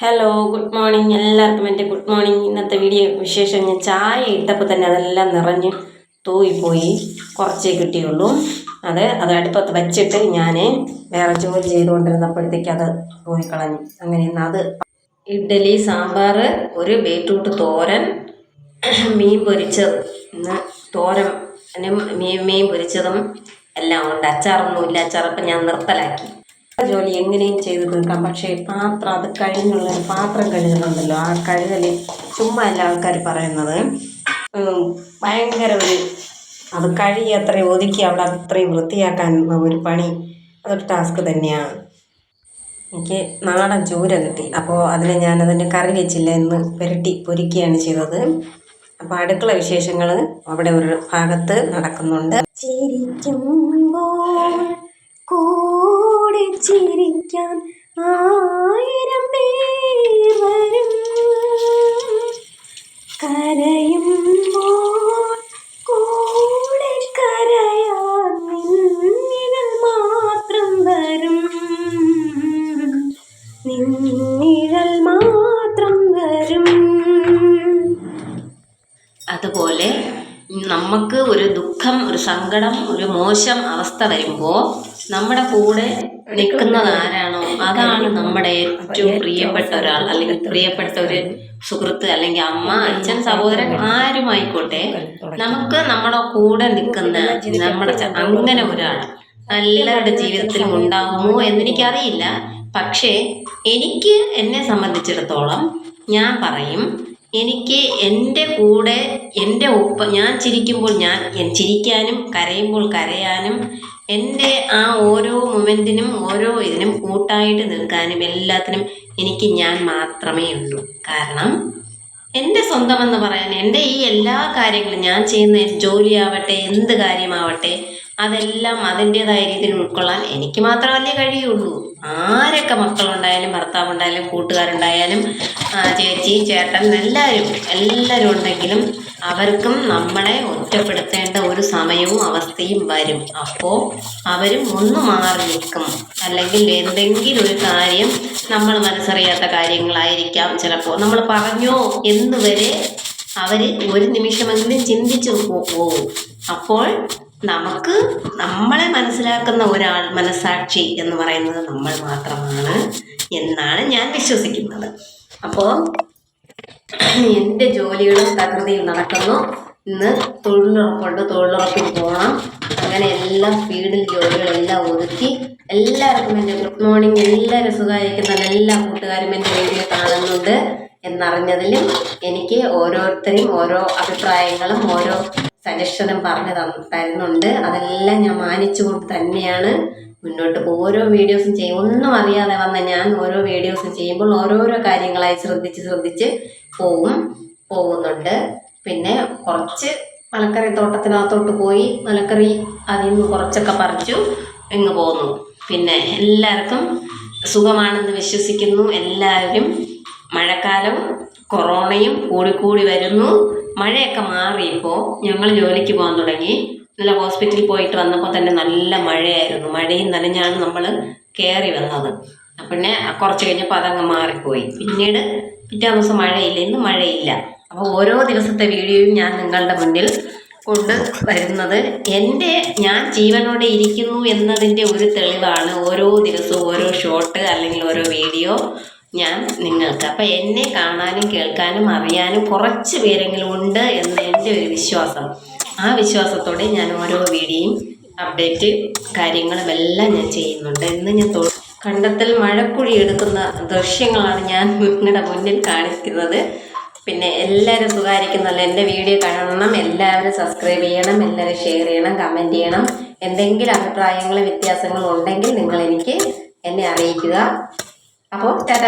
Hello good morning എല്ലാവർക്കും എന്റെ good morning ഇന്നത്തെ വീഡിയോ വിശേഷം ഞാൻ ചായ ഇട്ടപ്പോൾ തന്നെ അതെല്ലാം നിറഞ്ഞ് തൂയിപ്പോയി. കുറച്ചേ കിട്ടിയുള്ളൂ. അത് അത് അടുപ്പത്ത് വച്ചിട്ട് ഞാൻ വേറെ ജോലി ചെയ്തുകൊണ്ടിരുന്നപ്പോഴത്തേക്ക് അത് തൂയിക്കളഞ്ഞു. അങ്ങനെ അത് ഇഡ്ഡലി സാമ്പാർ ഒരു ബീട്രൂട്ട് തോരൻ മീൻ പൊരിച്ചത്. ഇന്ന് തോരൻ മീൻ മീൻ പൊരിച്ചതും എല്ലാം ഉണ്ട്. അച്ചാറൊന്നുമില്ല. അച്ചാറപ്പം ഞാൻ നിർത്തലാക്കി. ജോലി എങ്ങനെയും ചെയ്ത് തീർക്കാം. പക്ഷേ പാത്രം അത് കഴിഞ്ഞുള്ള ഒരു പാത്രം കഴുകുന്നുണ്ടല്ലോ. ആ കഴുകൽ ചുമ്മാ അല്ല ആൾക്കാർ പറയുന്നത്. ഭയങ്കര ഒരു അത് കഴുകി അത്രയും ഒതുക്കി അവിടെ അത്രയും വൃത്തിയാക്കാൻ ഒരു പണി. അതൊരു ടാസ്ക് തന്നെയാണ്. എനിക്ക് നാടൻ ചൂര കിട്ടി. അപ്പോൾ അതിന് ഞാനതിന്റെ കറി വെച്ചില്ല എന്ന് പുരട്ടി പൊരിക്കുകയാണ് ചെയ്തത്. അപ്പോൾ അടുക്കള വിശേഷങ്ങൾ അവിടെ ഒരു ഭാഗത്ത് നടക്കുന്നുണ്ട്. ചിരിക്കുമ്പോൾ ചിരിക്കാൻ ആയിരം പേർ വരും. കരയുമ്പോൾ കൂടെ കരയാൻ നിന്നികൾ മാത്രം വരും. നിന്നിഴൽ മാത്രം വരും. അതുപോലെ നമുക്ക് ഒരു ദുഃഖം ഒരു സങ്കടം ഒരു മോശം അവസ്ഥ വരുമ്പോ നമ്മുടെ കൂടെ നിൽക്കുന്നത് ആരാണോ അതാണ് നമ്മുടെ ഏറ്റവും പ്രിയപ്പെട്ട ഒരാൾ അല്ലെങ്കിൽ പ്രിയപ്പെട്ട ഒരു സുഹൃത്ത് അല്ലെങ്കിൽ അമ്മ അച്ഛൻ സഹോദരൻ ആരുമായിക്കോട്ടെ നമുക്ക് നമ്മുടെ കൂടെ നിൽക്കുന്ന നമ്മുടെ അങ്ങനെ ഒരാൾ എല്ലാവരുടെ ജീവിതത്തിലും ഉണ്ടാകുമോ എന്നെനിക്കറിയില്ല പക്ഷേ എനിക്ക് എന്നെ സംബന്ധിച്ചിടത്തോളം ഞാൻ പറയും എനിക്ക് എന്റെ കൂടെ എന്റെ ഉപ്പ ഞാൻ ചിരിക്കുമ്പോൾ ഞാൻ ചിരിക്കാനും കരയുമ്പോൾ കരയാനും എന്റെ ആ ഓരോ മൊമെന്റിനും ഓരോ ഇതിനും കൂട്ടായിട്ട് നിൽക്കാനും എല്ലാത്തിനും എനിക്ക് ഞാൻ മാത്രമേ ഉള്ളൂ. കാരണം എന്റെ സ്വന്തമെന്ന് പറയാൻ എന്റെ ഈ എല്ലാ കാര്യങ്ങളും ഞാൻ ചെയ്യുന്ന ജോലിയാവട്ടെ എന്ത് കാര്യമാവട്ടെ അതെല്ലാം അതിന്റെതായ രീതിയിൽ ഉൾക്കൊള്ളാൻ എനിക്ക് മാത്രമല്ലേ കഴിയുള്ളൂ. ആരൊക്കെ മക്കളുണ്ടായാലും ഭർത്താവുണ്ടായാലും കൂട്ടുകാരുണ്ടായാലും ചേച്ചി ചേട്ടൻ എല്ലാവരും എല്ലാവരും ഉണ്ടെങ്കിലും അവർക്കും നമ്മളെ ഒറ്റപ്പെടുത്തേണ്ട ഒരു സമയവും അവസ്ഥയും വരും. അപ്പോൾ അവരും ഒന്ന് മാറി നിൽക്കും. അല്ലെങ്കിൽ എന്തെങ്കിലും ഒരു കാര്യം നമ്മൾ മനസ്സറിയാത്ത കാര്യങ്ങളായിരിക്കാം ചിലപ്പോൾ നമ്മൾ പറഞ്ഞോ എന്ന് വരെ അവർ ഒരു നിമിഷമെങ്കിലും ചിന്തിച്ചു പോകും അപ്പോൾ നമുക്ക് നമ്മളെ മനസ്സിലാക്കുന്ന ഒരാൾ മനസാക്ഷി എന്ന് പറയുന്നത് നമ്മൾ മാത്രമാണ് എന്നാണ് ഞാൻ വിശ്വസിക്കുന്നത്. അപ്പോൾ എന്റെ ജോലികളും പ്രകൃതിയിൽ നടക്കുന്നു. ഇന്ന് തൊഴിലുറപ്പുണ്ട് തൊഴിലുറപ്പിൽ പോകണം അങ്ങനെ എല്ലാ സ്പീഡിൽ ജോലികളെല്ലാം ഒതുക്കി എല്ലാവർക്കും എന്റെ ഗുഡ് മോർണിംഗ് എല്ലാവരും സുഖമായിരിക്കുന്ന എല്ലാ കൂട്ടുകാരും എന്റെ വീഡിയോ കാണുന്നുണ്ട് എന്നറിഞ്ഞതിലും എനിക്ക് ഓരോരുത്തരും ഓരോ അഭിപ്രായങ്ങളും ഓരോ സജഷനും പറഞ്ഞു തരുന്നുണ്ട്. അതെല്ലാം ഞാൻ മാനിച്ചുകൊണ്ട് തന്നെയാണ് മുന്നോട്ട് ഓരോ വീഡിയോസും ചെയ്യും. ഒന്നും അറിയാതെ വന്ന ഞാൻ ഓരോ വീഡിയോസും ചെയ്യുമ്പോൾ ഓരോരോ കാര്യങ്ങളായി ശ്രദ്ധിച്ച് ശ്രദ്ധിച്ച് പോവും പോകുന്നുണ്ട്. പിന്നെ കുറച്ച് മലക്കറി തോട്ടത്തിനകത്തോട്ട് പോയി മലക്കറി അതിൽ നിന്ന് കുറച്ചൊക്കെ പറിച്ചു ഇങ്ങ് പോന്നു. പിന്നെ എല്ലാവർക്കും സുഖമാണെന്ന് വിശ്വസിക്കുന്നു. എല്ലാവരും മഴക്കാലം കൊറോണയും കൂടിക്കൂടി വരുന്നു. മഴയൊക്കെ മാറിയപ്പോൾ ഞങ്ങൾ ജോലിക്ക് പോകാൻ തുടങ്ങി. നല്ല ഹോസ്പിറ്റലിൽ പോയിട്ട് വന്നപ്പോൾ തന്നെ നല്ല മഴയായിരുന്നു. മഴയും നനഞ്ഞാണ് നമ്മൾ കയറി വന്നത്. പിന്നെ കുറച്ച് കഴിഞ്ഞപ്പോൾ അതങ്ങ് മാറിപ്പോയി. പിന്നീട് പിറ്റേ ദിവസം മഴയില്ല. ഇന്ന് മഴയില്ല. അപ്പോൾ ഓരോ ദിവസത്തെ വീഡിയോയും ഞാൻ നിങ്ങളുടെ മുന്നിൽ കൊണ്ട് വരുന്നത് എന്റെ ഞാൻ ജീവനോടെ ഇരിക്കുന്നു എന്നതിന്റെ ഒരു തെളിവാണ് ഓരോ ദിവസവും ഓരോ ഷോട്ട് അല്ലെങ്കിൽ ഓരോ വീഡിയോ. ഞാൻ നിങ്ങൾക്ക് അപ്പം എന്നെ കാണാനും കേൾക്കാനും അറിയാനും കുറച്ച് പേരെങ്കിലും ഉണ്ട് എന്ന് എന്റെ ഒരു വിശ്വാസം. ആ വിശ്വാസത്തോടെ ഞാൻ ഓരോ വീഡിയോയും അപ്ഡേറ്റ് കാര്യങ്ങളും എല്ലാം ഞാൻ ചെയ്യുന്നുണ്ട്. എന്ന് ഞാൻ കണ്ടത്തിൽ മഴക്കുഴി എടുക്കുന്ന ദൃശ്യങ്ങളാണ് ഞാൻ നിങ്ങളുടെ മുന്നിൽ കാണിക്കുന്നത്. പിന്നെ എല്ലാവരും സുഖമായിരിക്കുന്നല്ലോ? എന്റെ വീഡിയോ കാണണം എല്ലാവരും സബ്സ്ക്രൈബ് ചെയ്യണം എല്ലാവരും ഷെയർ ചെയ്യണം കമന്റ് ചെയ്യണം. എന്തെങ്കിലും അഭിപ്രായങ്ങളും വ്യത്യാസങ്ങളും ഉണ്ടെങ്കിൽ നിങ്ങൾ എനിക്ക് എന്നെ അറിയിക്കുക. അപ്പോൾ ടാറ്റ